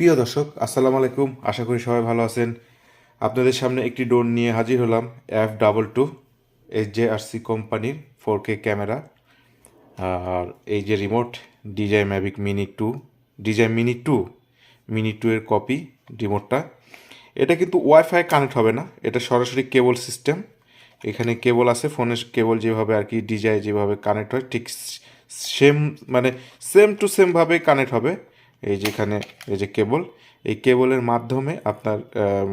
প্রিয় দর্শক, আসসালামু আলাইকুম। আশা করি সবাই ভালো আছেন। আপনাদের সামনে একটি ড্রোন নিয়ে হাজির হলাম F double two H J R C কোম্পানির ফোর কে ক্যামেরা। আর এই যে remote DJI Mavic mini two DJI mini two mini two এর কপি রিমোটটা এটা কিন্তু ওয়াইফাই কানেক্ট হবে না, এটা সরাসরি কেবল সিস্টেম এখানে কেবল আছে ফোনের কেবল যেভাবে আর কি ডিজাই যেভাবে কানেক্ট হয়, ঠিক সেম মানে সেম টু সেমভাবে কানেক্ট হবে। এই যেখানে এই যে কেবল, এই কেবলের মাধ্যমে আপনার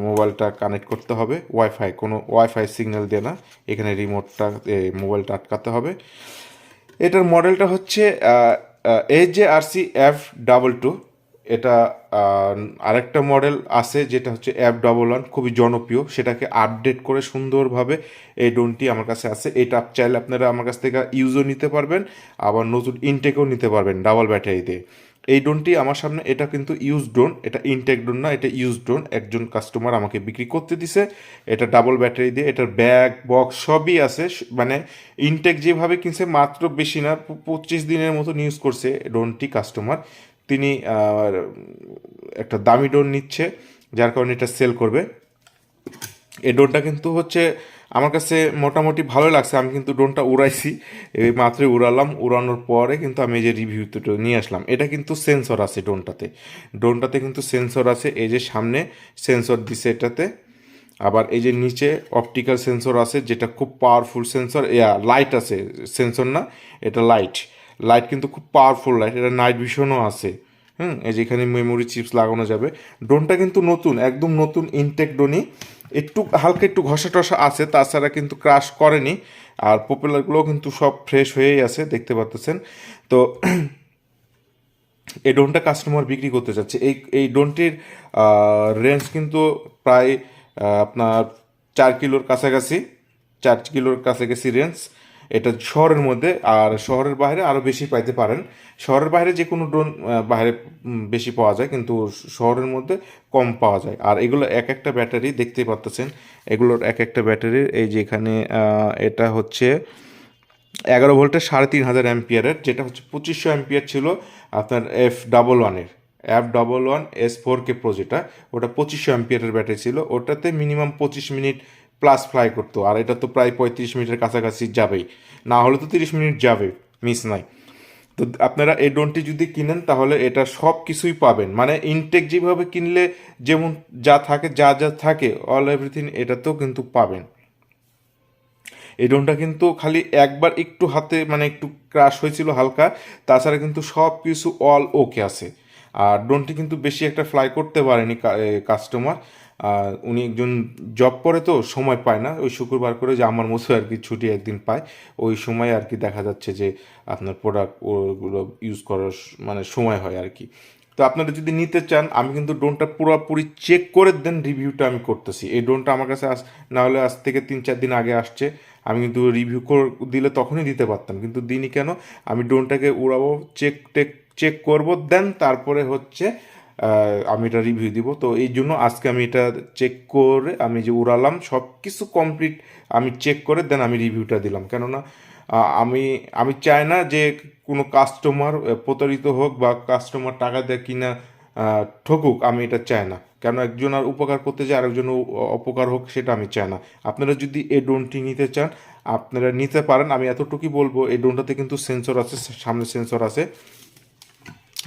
মোবাইলটা কানেক্ট করতে হবে। ওয়াইফাই কোনো ওয়াইফাই সিগন্যাল দিয়ে না। এখানে রিমোটটা মোবাইলটা আটকাতে হবে। এটার মডেলটা হচ্ছে H J R C F double two এটা আরেকটা মডেল আছে যেটা হচ্ছে অ্যাপ ডবল ওয়ান খুবই জনপ্রিয়। সেটাকে আপডেট করে সুন্দরভাবে এই ড্রোনটি আমার কাছে আছে। এটা চাইলে আপনারা আমার কাছ থেকে ইউজও নিতে পারবেন, আবার নতুন ইনটেকও নিতে পারবেন ডাবল ব্যাটারি দিয়ে। এই ড্রোনটি আমার সামনে, এটা কিন্তু ইউজ ড্রোন এটা ইনটেক ড্রোন না, এটা ইউজ ড্রোন একজন কাস্টমার আমাকে বিক্রি করতে দিছে, এটা ডাবল ব্যাটারি দিয়ে, এটার ব্যাগ বক্স সবই আছে। মানে ইনটেক যেভাবে কিনছে, মাত্র বেশি না পঁচিশ দিনের মতো ইউজ করছে ড্রোনটি কাস্টমার তিনি একটা দামি ডোন নিচ্ছে, যার কারণে এটা সেল করবে। এই ড্রোনটা কিন্তু হচ্ছে, আমার কাছে মোটামুটি ভালো লাগছে, আমি কিন্তু ড্রোনটা উড়াইছি, এই মাত্রই উড়ালাম, উড়ানোর পরে কিন্তু আমি এই যে রিভিউতে নিয়ে আসলাম। এটা কিন্তু সেন্সর আছে ড্রোনটাতে। ড্রোনটাতে কিন্তু সেন্সর আছে, এই যে সামনে সেন্সর দিছে এটাতে। আবার এই যে নিচে অপটিক্যাল সেন্সর আছে, যেটা খুব পাওয়ারফুল সেন্সর লাইট আছে সেন্সর না, এটা লাইট লাইট কিন্তু খুব পাওয়ারফুল লাইট এটা নাইট ভিশনও আছে। হুম, এই যে এখানে মেমোরি চিপস লাগানো যাবে। ড্রোনটা কিন্তু নতুন, একদম নতুন ইনটেক ড্রোনই একটু, হালকা একটু ঘষা টসা আছে, তাছাড়া কিন্তু ক্রাশ করেনি। আর পপুলারগুলোও কিন্তু সব ফ্রেশ হয়েই আছে, দেখতে পাচ্ছেন তো এই ড্রোনটা কাস্টমার বিক্রি করতে চাচ্ছে। এই এই ড্রোনটির রেঞ্জ কিন্তু প্রায় আপনার চার কিলোর কাছাকাছি, চার কিলোর কাছাকাছি রেঞ্জ এটা শহরের মধ্যে আর শহরের বাইরে আরও বেশি পাইতে পারেন। শহরের বাইরে যে কোনো ড্রোন বাইরে বেশি পাওয়া যায়, কিন্তু শহরের মধ্যে কম পাওয়া যায়। আর এগুলো এক একটা ব্যাটারি দেখতেই পাচ্ছেন এগুলোর এক একটা ব্যাটারির এই যে এখানে এটা হচ্ছে এগারো ভোল্টের সাড়ে তিন হাজার অ্যাম্পিয়ারের, যেটা হচ্ছে পঁচিশশো অ্যাম্পিয়ার ছিল আপনার এফ ডাবল ওয়ানের F double one S four K pro যেটা, ওটা পঁচিশশো অ্যাম্পিয়ারের ব্যাটারি ছিল। ওটাতে মিনিমাম পঁচিশ মিনিট প্লাস ফ্লাই করতো, আর এটা তো প্রায় পঁয়ত্রিশ মিনিটের কাছাকাছি যাবেই। না হলে তো তিরিশ মিনিট যাবে মিস নাই। তো আপনারা এই ড্রোনটি যদি কিনেন, তাহলে এটা সব কিছুই পাবেন। মানে ইনটেক যেভাবে কিনলে যেমন যা থাকে, যা যা থাকে অল এভরিথিং এটাতেও কিন্তু পাবেন। এই ড্রোনটা কিন্তু খালি একবার একটু হাতে মানে একটু ক্রাশ হয়েছিল হালকা, তাছাড়া কিন্তু সব কিছু অল ওকে আছে। আর ড্রোনটি কিন্তু বেশি একটা ফ্লাই করতে পারেনি কাস্টমার উনি একজন জব করে তো, সময় পায় না। ওই শুক্রবার করে যে আমার মতো আর কি ছুটি একদিন পায়। ওই সময় আর কি দেখা যাচ্ছে যে আপনার প্রোডাক্ট ওগুলো ইউজ করার মানে সময় হয় আর কি। তো আপনারা যদি নিতে চান, আমি কিন্তু ড্রোনটা পুরোপুরি চেক করে দেন রিভিউটা আমি করতেছি। এই ড্রোনটা আমার কাছে আস, না হলে আজ থেকে তিন চার দিন আগে আসছে। আমি কিন্তু রিভিউ দিলে তখনই দিতে পারতাম। কিন্তু দিনই কেন? আমি ড্রোনটাকে উড়াবো চেক টেক চেক করব, দেন তারপরে হচ্ছে আমি এটা রিভিউ দিব। তো এই জন্য আজকে আমি এটা চেক করে আমি যে উড়ালাম সব কিছু কমপ্লিট আমি চেক করে দেন আমি রিভিউটা দিলাম। কেননা আমি আমি চাই না যে কোনো কাস্টমার প্রতারিত হোক বা কাস্টমার টাকা দেয় কিনা ঠকুক, আমি এটা চাই না। কেন একজন আর উপকার করতে যায় আরেকজন অপকার হোক, সেটা আমি চাই না। আপনারা যদি এই ড্রোনটি নিতে চান, আপনারা নিতে পারেন। আমি এতটুকুই বলব, এই ড্রোনটাতে কিন্তু সেন্সর আছে, সামনে সেন্সর আছে।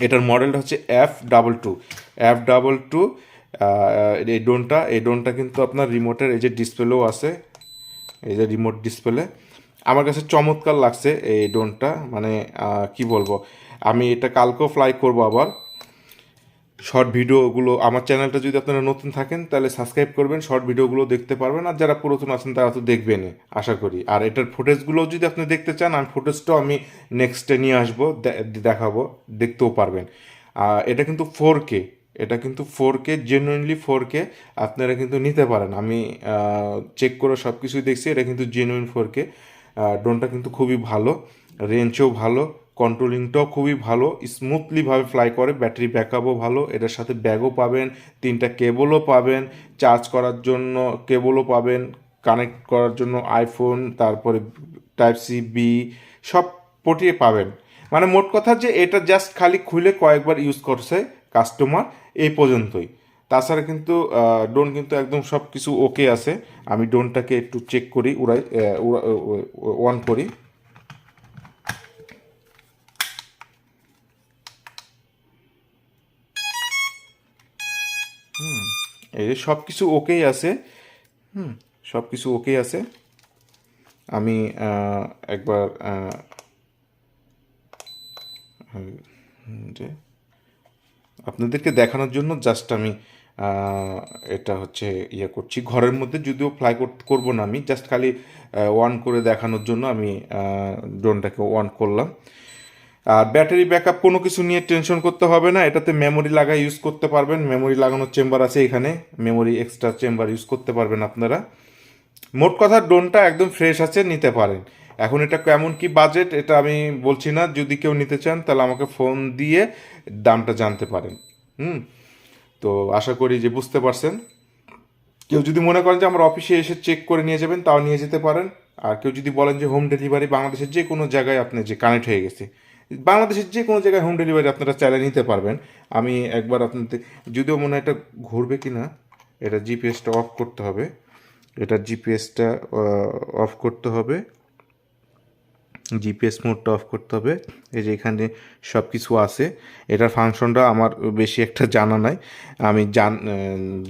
এটার মডেলটা হচ্ছে F double two F double two এই ডোনটা এই ডোনটা কিন্তু আপনার রিমোটের এই যে ডিসপ্লেও আছে, এই যে রিমোট ডিসপ্লে আমার কাছে চমৎকার লাগছে এই ড্রোনটা মানে কি বলব? আমি এটা কালকেও ফ্লাই করব আবার। শর্ট ভিডিওগুলো আমার চ্যানেলটা যদি আপনারা নতুন থাকেন, তাহলে সাবস্ক্রাইব করবেন শর্ট ভিডিওগুলো দেখতে পারবেন, আর যারা পুরাতন আছেন, তারা তো দেখবেন আশা করি। আর এটার ফুটেজগুলো যদি আপনি দেখতে চান আমি ফুটেজটাও আমি নেক্সটে নিয়ে আসব দেখাবো, দেখতেও পারবেন। আর এটা কিন্তু ফোর কে এটা কিন্তু four K genuinely four K আপনারা কিন্তু নিতে পারেন। আমি চেক করে সব কিছুই দেখছি, এটা কিন্তু জেনুইন ফোর কে ড্রোনটা কিন্তু খুবই ভালো রেঞ্জও ভালো কন্ট্রোলিংটাও খুবই ভালো। স্মুথলিভাবে ফ্লাই করে ব্যাটারি ব্যাকআপও ভালো। এটার সাথে ব্যাগও পাবেন, তিনটা কেবলও পাবেন চার্জ করার জন্য কেবলও পাবেন কানেক্ট করার জন্য আইফোন তারপরে টাইপ সি বি সব পটিয়ে পাবেন। মানে মোট কথা যে এটা জাস্ট খালি খুলে কয়েকবার ইউজ করছে কাস্টমার এই পর্যন্তই। তাছাড়া কিন্তু ডোন কিন্তু একদম সব কিছু ওকে আছে। আমি ডোনটাকে একটু চেক করি, উড়াই অন করি। এই যে সব কিছু ওকেই আছে, হুম সব কিছু ওকেই আছে। আমি একবার যে আপনাদেরকে দেখানোর জন্য জাস্ট আমি এটা হচ্ছে ইয়ে করছি। ঘরের মধ্যে যদিও ফ্লাই করব না আমি জাস্ট খালি অন করে দেখানোর জন্য আমি ড্রোনটাকে অন করলাম। আর ব্যাটারি ব্যাকআপ কোনো কিছু নিয়ে টেনশন করতে হবে না, এটাতে মেমোরি লাগা ইউজ করতে পারবেন। মেমোরি লাগানোর চেম্বার আছে এখানে মেমোরি এক্সট্রা চেম্বার ইউজ করতে পারবেন আপনারা। মোট কথা ড্রোনটা একদম ফ্রেশ আছে, নিতে পারেন। এখন এটা কেমন কি বাজেট এটা আমি বলছি না। যদি কেউ নিতে চান, তাহলে আমাকে ফোন দিয়ে দামটা জানতে পারেন। হুম? তো আশা করি যে বুঝতে পারছেন। কেউ যদি মনে করেন যে আমার অফিসে এসে চেক করে নিয়ে যাবেন, তাও নিয়ে যেতে পারেন। আর কেউ যদি বলেন যে হোম ডেলিভারি বাংলাদেশের যে কোনো জায়গায় আপনি যে কানেক্ট হয়ে গেছে বাংলাদেশের যে কোনো জায়গায় হোম ডেলিভারি আপনারা চাইলে নিতে পারবেন। আমি একবার আপনাদের, যদিও মনে হয় এটা ঘুরবে কি না এটা জিপিএসটা অফ করতে হবে। এটা জিপিএসটা অফ করতে হবে। জিপিএস মোডটা অফ করতে হবে। এই যে এখানে সব কিছু আছে। এটার ফাংশনটা আমার বেশি একটা জানা নাই। আমি জান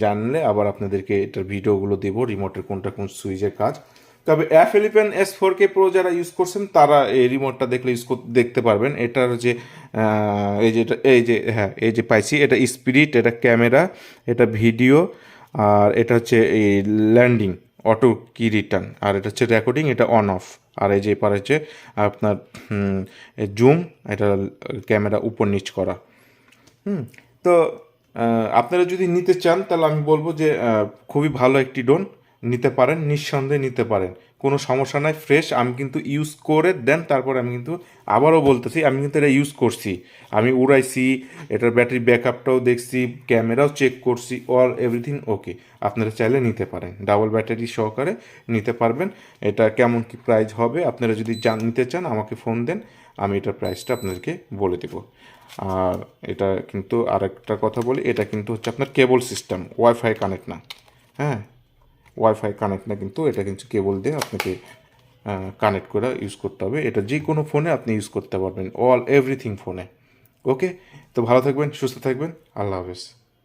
জানলে আবার আপনাদেরকে এটার ভিডিওগুলো দেবো। রিমোটের কোনটা কোন সুইচের কাজ। তবে অ্যাপ এলিপেন এস ফোর কে প্রো যারা ইউজ করছেন, তারা এই রিমোটটা দেখলে ইউজ দেখতে পারবেন। এটার যে এই যে এই যে হ্যাঁ এই যে পাইছি, এটা স্পিরিট এটা ক্যামেরা এটা ভিডিও আর এটা হচ্ছে এই ল্যান্ডিং অটো কি রিটার্ন আর এটা হচ্ছে রেকর্ডিং এটা অন অফ আর এই যে এপার হচ্ছে আপনার জুম এটা ক্যামেরা উপর নিচ করা। হুম, তো আপনারা যদি নিতে চান, তাহলে আমি বলব যে খুবই ভালো একটি ড্রোন নিতে পারেন, নিঃসন্দেহে নিতে পারেন। কোনো সমস্যা নাই ফ্রেশ আমি কিন্তু ইউজ করে দেন, তারপর আমি কিন্তু আবারও বলতেছি, আমি কিন্তু এটা ইউজ করছি। আমি উড়াইছি, এটার ব্যাটারি ব্যাকআপটাও দেখছি ক্যামেরাও চেক করছি অল এভরিথিং ওকে আপনারা চাইলে নিতে পারেন ডাবল ব্যাটারি সহকারে নিতে পারবেন। এটা কেমন কি প্রাইস হবে, আপনারা যদি জান, নিতে চান, আমাকে ফোন দেন, আমি এটার প্রাইসটা আপনাদেরকে বলে দেবো। আর এটা কিন্তু আরেকটা কথা বলি, এটা কিন্তু হচ্ছে আপনার কেবল সিস্টেম ওয়াইফাই কানেক্ট না হ্যাঁ? ওয়াইফাই কানেক্ট না কিন্তু, এটা কিন্তু কেবল দিয়ে আপনাকে কানেক্ট করে ইউজ করতে হবে। এটা যে কোনো ফোনে আপনি ইউজ করতে পারবেন অল এভরিথিং ফোনে ওকে তো ভালো থাকবেন, সুস্থ থাকবেন। আল্লাহ হাফেজ।